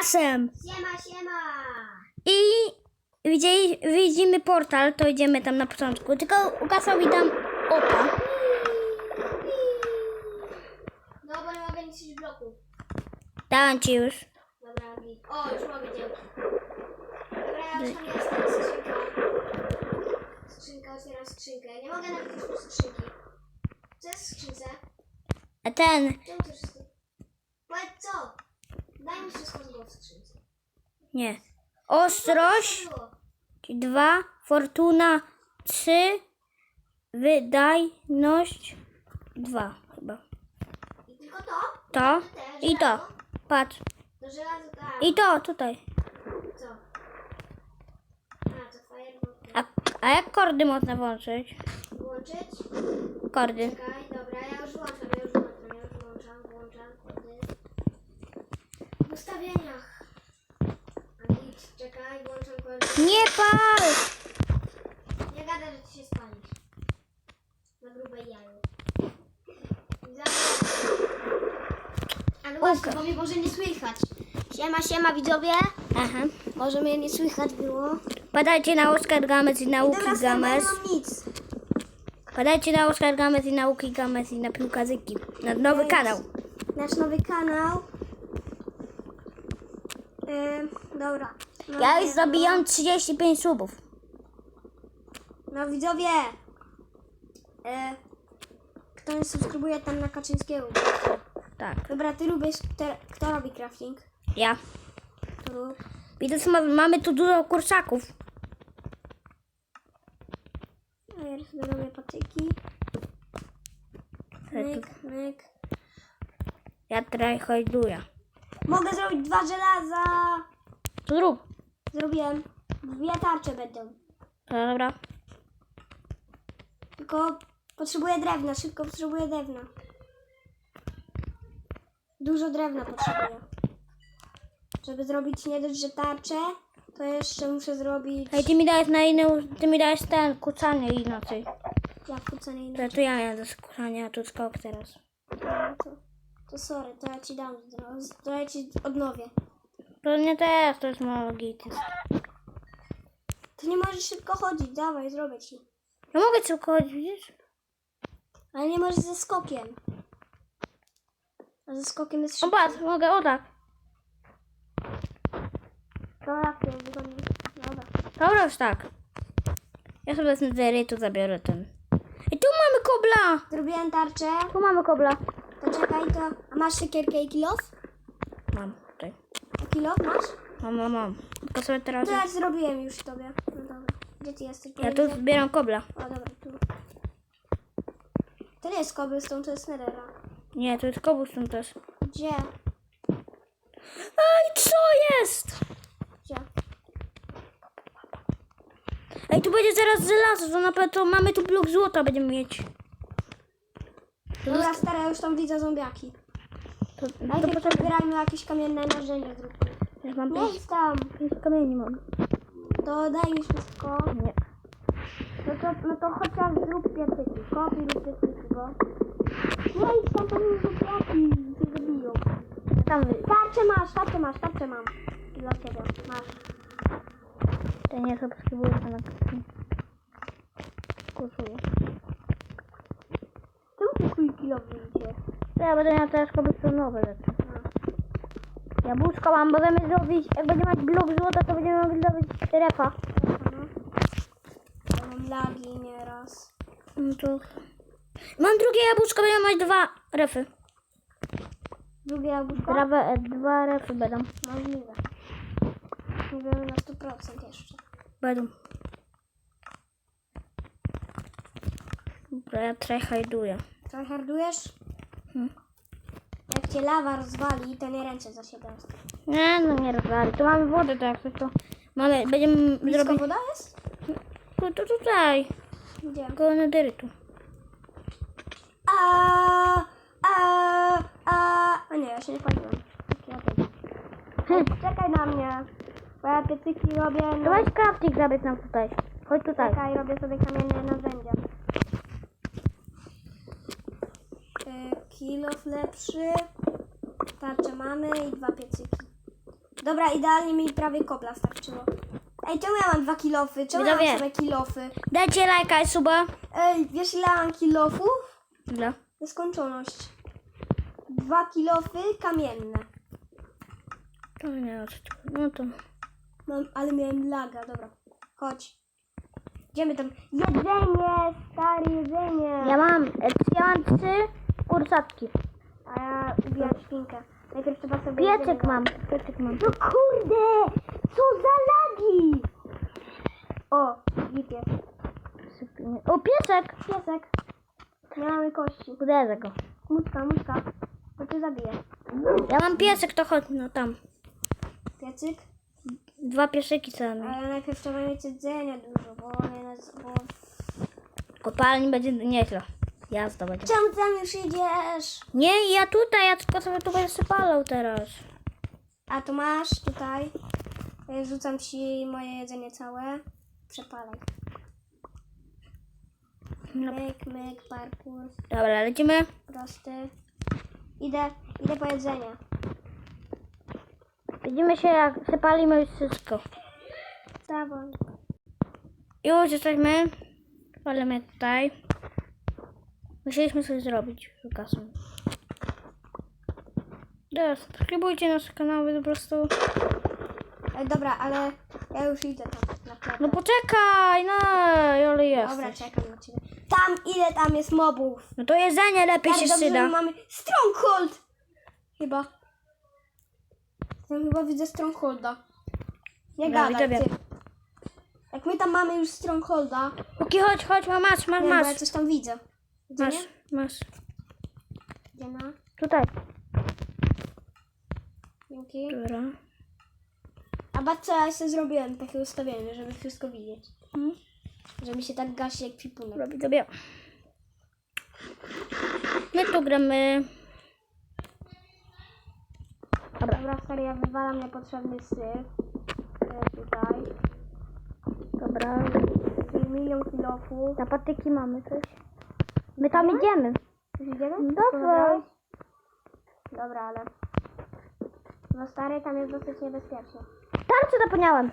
Łukasem. Siema, siema! I widzieli, widzimy portal, to idziemy tam na początku. Tylko Łukasowi dam opa. No bo nie mogę niszczyć bloków. Dałem ci już. Dobra, git. O, już mogę dzięki. Dobra, ja już tam jestem, skrzynka. Skrzynka, otwieram skrzynkę. Nie mogę napisać już skrzynki. Co jest w skrzynce? A ten, Czemu to wszystko? Powiedz co? Daj mi wszystko, co było w skrzynce. nie. Ostrość, dwa. Fortuna, trzy. Wydajność, dwa chyba. I tylko to? To Te, i to. żelazo? Patrz. I to tutaj. Co? A, to. A, a jak kordy można włączyć? Włączyć? Kordy. Czekaj, dobra, ja już włączam, ja już włączam, ja już włączam, włączam kody. W ustawieniach. A nic, czekaj, włączam kody. Nie pal! Nie gada, że ty się spalisz. Na grube jaju. Ale właśnie, bo mnie może nie słychać. Siema, siema widzowie. Aha. Może mnie nie słychać było. Padajcie na Oscar Games i nauki stary, Games. nie mam nic. Padajcie na Oscar Games i nauki Games i na piłkarzyki. Na nowy kanał. Nasz nowy kanał. Dobra. No, Ja już zabijam 35 subów. No widzowie. E, kto nie subskrybuje tam na Kaczyńskiego? Tak. Dobra, ty lubisz, kto, kto robi crafting? Ja. To rób. Widzę, że ma- mamy tu dużo kurczaków. A ja sobie robię patyki. Myk, myk. Ja tryharduję. Mogę zrobić dwa żelaza. To zrób. Zrobiłem. Dwie tarcze będą. To dobra. Tylko potrzebuję drewna, szybko potrzebuję drewna. Dużo drewna potrzebuję. Żeby zrobić nie dość, że tarczę, to jeszcze muszę zrobić... Ej, ty mi dałeś na inny, ty mi dałeś ten kucanie inaczej. Jak kucanie To, to ja miałem do kucania, a tu skok teraz. No to, to sorry, to ja ci dam, to ja ci odnowię. To nie też, to jest mało gity. Ty nie możesz szybko chodzić, dawaj, zrobię ci. Ja mogę tylko chodzić, widzisz? Ale nie możesz ze skokiem. A ze skokiem jest O szybko. patrz, mogę, o tak. Jak to wygodnie? Dobra. Dobra, już tak. Ja sobie z tu zabiorę ten. I tu mamy kobla! Zrobiłem tarczę, Tu mamy kobla. to czekaj, to... A masz siekierkę i kilof? Kilof masz? Mam, mam, mam. Tylko sobie teraz... To ja zrobiłem już tobie. No dobra. Gdzie ty jesteś? Ja tu zbieram kobla. O dobra, tu. To nie jest cobblestone, to jest netherra. Nie, to jest cobblestone też. Gdzie? Ej, co jest? Gdzie? Ej, tu będzie zaraz żelazo, to na pewno to mamy tu blok złota będziemy mieć. To, Dobra, stara, ja już tam widzę zombiaki. to, to Najpierw zbierajmy jakieś kamienne narzędzia zróbmy. Ja mam Nie pięć, tam. pięć kamieni mam. To daj mi wszystko. Nie. No to, no to chociaż zrób piecyki. Kopiuj lub piecyki, bo... Nie idź tam, to mi zombiaki się zabiją. Tam Tarczę masz, tarczę masz, tarczę mam. Dla ciebie, masz. to nie subskrybuję na Kursuję. Czemu ty swój kilo wyjdzie? To ja będę miał teraz cobblestone'owe rzeczy. Jabłuszko mam, możemy zrobić, jak będziemy mieć blok złota, to będziemy mogli zrobić refa. Mhm. Ja mam lagi nieraz. No to... Mam drugie jabłuszko, będziemy mieć dwa refy. Drugie jabłuszko? Dwa, e, dwa refy będą. Możliwe. Nie wiemy na 100% jeszcze. Będą. Dobra, ja tryharduję. Trochę hardujesz? Jak cię lawa rozwali, to nie ręczę za siebie. Nie, no nie rozwali. Tu mamy wodę, to jak coś to... Mamy, będziemy Blisko zrobić... woda jest? No to tutaj, Gdzie? koło nederytu. A, a, a. A nie, ja się nie paliłem. Hmm. Czekaj na mnie. Bo ja piecyki robię. To No, weź crafting zabiec nam tutaj. Chodź tutaj. czekaj, robię sobie kamienne narzędzia. Y, Kilof lepszy. Tarczę mamy i dwa piecyki. Dobra, idealnie mi prawie kobla starczyło. Ej, czemu ja mam dwa kilofy? Czemu ja mam Widzowie. same kilofy? Dajcie lajka i suba. Ej, wiesz ile mam kilofów? Dla. Nieskończoność. Dwa kilofy kamienne. To nie. No to. Mam, ale miałem laga, dobra. Chodź. Idziemy tam. Jedzenie, stary, jedzenie. Ja mam, ja mam trzy kurczatki. A ja ubijam świnkę. Najpierw trzeba sobie Pieczek jedzenie mam, dać. pieczek mam. No kurde! Co za lagi! O, jest. O, piesek! Piesek. Nie mamy kości. Uderzę go. Muczka, muczka. To cię zabiję. Ja mam piesek, to chodź, no tam. Piecyk. Dwa pieszyki co mam. Ale najpierw trzeba mieć jedzenia dużo, bo one nas... Bo... Kopalni będzie nieźle. Jazda będzie. Czemu tam już idziesz? Nie, ja tutaj, ja tylko sobie tu będę sypalał teraz. A tu masz, tutaj. Rzucam ci moje jedzenie całe. Przepalaj. No. Myk, myk, parkour. Dobra, lecimy. Prosty. Idę, idę po jedzenie. Widzimy się jak sypalimy już wszystko. Dawaj. Już jesteśmy. Palimy tutaj. Musieliśmy coś zrobić z Lukasem. Teraz subskrybujcie nasze kanały po prostu. Ej, dobra, ale ja już idę tam na klatę. No poczekaj, no, ale jest. Dobra, czekam na ciebie. Tam, ile tam jest mobów? No to jedzenie lepiej się dobrze, że mamy Stronghold! Chyba. Ja chyba widzę Strongholda. Nie Dobra, gadaj, ty. Jak my tam mamy już Strongholda, Oki, chodź, chodź, masz, masz, nie, bo ja coś tam widzę. Gdzie Masz, nie? masz. Gdzie ma? Tutaj. Dzięki. Dobra. A babcia ja sobie zrobiłem takie ustawienie, żeby wszystko widzieć. Mhm. Że mi się tak gasi jak kwipunek. Robi sobie. My tu gramy. Dobra, stary, ja wywalam niepotrzebny syf. E, tutaj. Dobra. Milion kilofów. Na patyki mamy coś. My tam idziemy. Już idziemy? Dobra. Powiedziałeś? Dobra, ale... No stary, tam jest dosyć niebezpiecznie. Tarczę zapomniałem.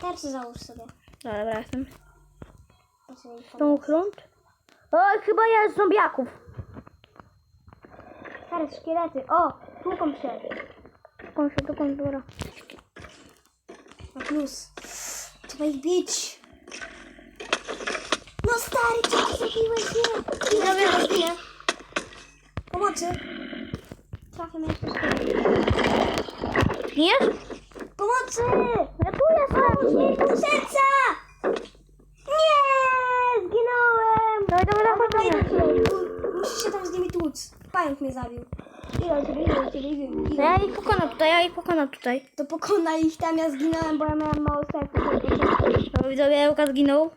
Tarczy załóż sobie. Dobra, dobra, jestem. Tą grunt. O, chyba jest zombiaków. Stary, szkielety. O, tłuką się. Dokąd się, dokąd, dobra. Na plus. Trzeba ich bić. No stary, co ty zrobiłeś? Nie. Nie robię nie. Pomocy. Trafię mnie jeszcze. Gniesz? Pomocy! Nie, pół serca! Nie! Zginąłem! Dawaj, dawaj, dawaj, dawaj. Musisz się tam z nimi tłuc. Pająk mnie zabił. To idę. ja ich pokonam tutaj, ja ich pokonam tutaj. To pokonaj ich tam, ja zginąłem, bo ja miałem mało serca. To widzowie, Łukasz zginął.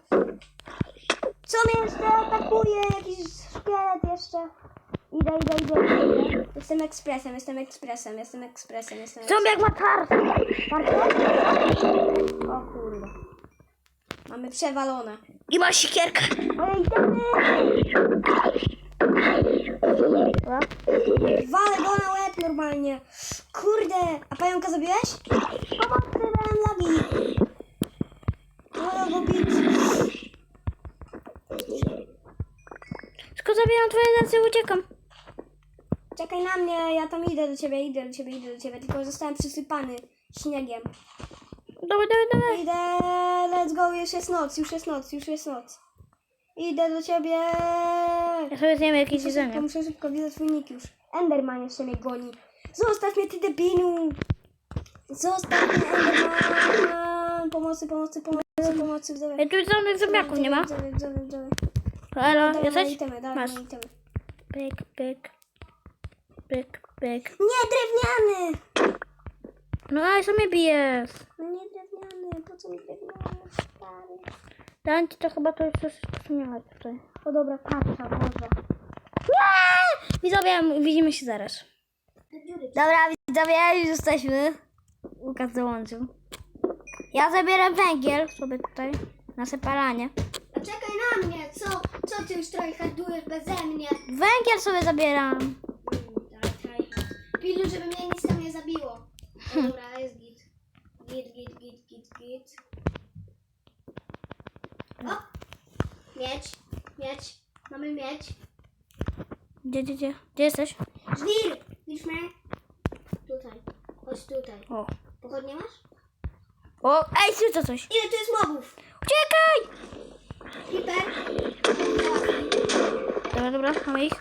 Co mnie jeszcze atakuje? Jakiś szkielet jeszcze. Idę, idę, idę. Jestem ekspresem, jestem ekspresem, jestem ekspresem, jestem ekspresem. Zombiak ma tarczę. O kurde. Mamy przewalone. I ma sikierkę. Ej. Walę go na łeb normalnie. Kurde. A pająka zabiłeś? Pomocy, miałem lagi. Wolę go bić. Zabieram twoje i uciekam. Czekaj na mnie, ja tam idę do ciebie, idę do ciebie, idę do ciebie. Tylko zostałem przysypany śniegiem. Dawaj, dawaj, dawaj. Idę, let's go, już jest noc, już jest noc, już jest noc. Idę do ciebie. Ja sobie zjem jakieś jedzenie. muszę szybko, widzę twój nick już. Enderman jeszcze mnie goni. Zostaw mnie, ty debilu! Zostaw mnie, Enderman! Pomocy, pomocy, pomocy, pomocy. Ej, tu żadnych zombiaków nie ma. Moje jesteś? itemy, dawaj Masz. itemy. Pyk, pyk. Pyk, pyk. Nie, drewniany! No ale co mnie bijesz? No nie drewniany, po co mi drewniany, stary? Dałem ci to chyba to już wszystko co miałeś tutaj. O dobra, tarcza, może. Nie! Widzowie, widzimy się zaraz. Dobra, widzowie, już jesteśmy. Łukasz dołączył. Ja zabieram węgiel sobie tutaj na sepalanie. Czekaj na mnie, co, co ty już trochę handlujesz beze mnie? Węgiel sobie zabieram. Pilu, żeby mnie nic tam nie zabiło. Dobra, jest git. Git, git, git, git, git. O! Mieć, mieć. Mamy mieć. Gdzie, gdzie, gdzie? Gdzie jesteś? Żwir! Widzisz mnie? Tutaj. Chodź tutaj. O. Pochodnie masz? O, ej, słyszę coś. Ile tu jest mobów? Uciekaj! Dobra, dobra, mamy ich.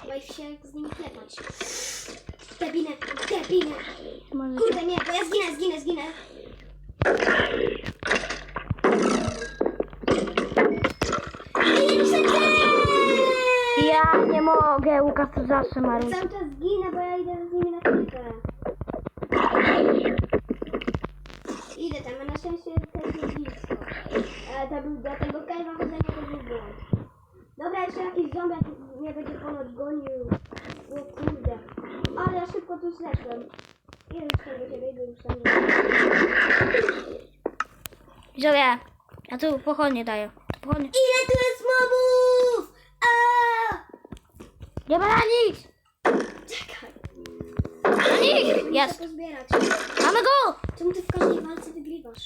Trzeba ich się z nimi klepać. Debinę, debinę. Kurde, nie, bo ja zginę, zginę, zginę. Ja nie mogę, Łukasz to zawsze marudzi. Cały czas zginę, bo ja idę z nimi na klipę. Idę tam, a na szczęście też jest blisko. Ale to był, do tego kajwa chodzenia to był błąd. Dobra, jeszcze jakiś zombiak mnie będzie ponoć gonił. O kurde. Ale ja szybko tu zleszłem. Ile już tego ciebie idę już tam nie Widzowie, ja tu pochodnie daję. Pochodnie. Ile tu jest mobów? Aaaa! Nie ma na nich! Czekaj. Na nich! Muszę Jest. pozbierać. Mamy go! Czemu ty w każdej walce wygrywasz?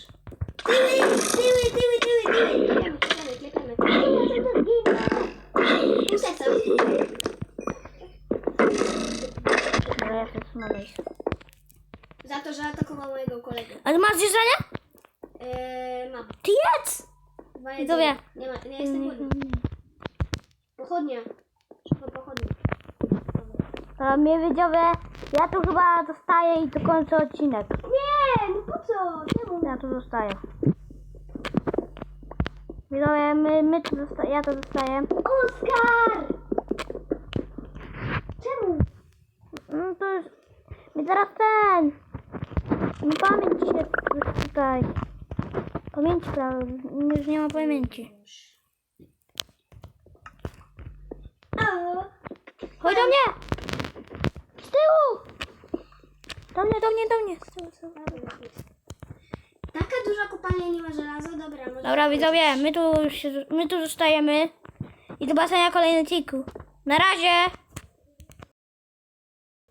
Tyły, tyły, tyły, tyły, tyły. Klepiemy, klepiemy, klepiemy. Ja to zginę. Pół serca. Dobra, ja też mamy ich. Za to, że atakował mojego kolegę. Ale masz zjeżdżanie? Eee, mam. Ty jedz! Dwa Widzowie. jedzenia. Nie, ma, nie jestem głodny. Pochodnia. Szybko pochodnia. A mnie widzowie, ja tu chyba zostaję i to kończę odcinek. Nie, no po co? Czemu? Ja tu zostaję. Widzowie, my, my tu zosta- ja tu zostaję. Oskar! Czemu? No to już, my teraz ten. Mi pamięć się tutaj. Pamięci prawie, już nie ma pamięci. Chodź do mnie! Tyłu! Do mnie, do mnie, do mnie. Z tyłu, z tyłu. Taka duża kopalnia nie ma żelaza. Dobra, może... Dobra, widzowie, my tu już się, my tu zostajemy. I do basenia kolejny odcinku. Na razie!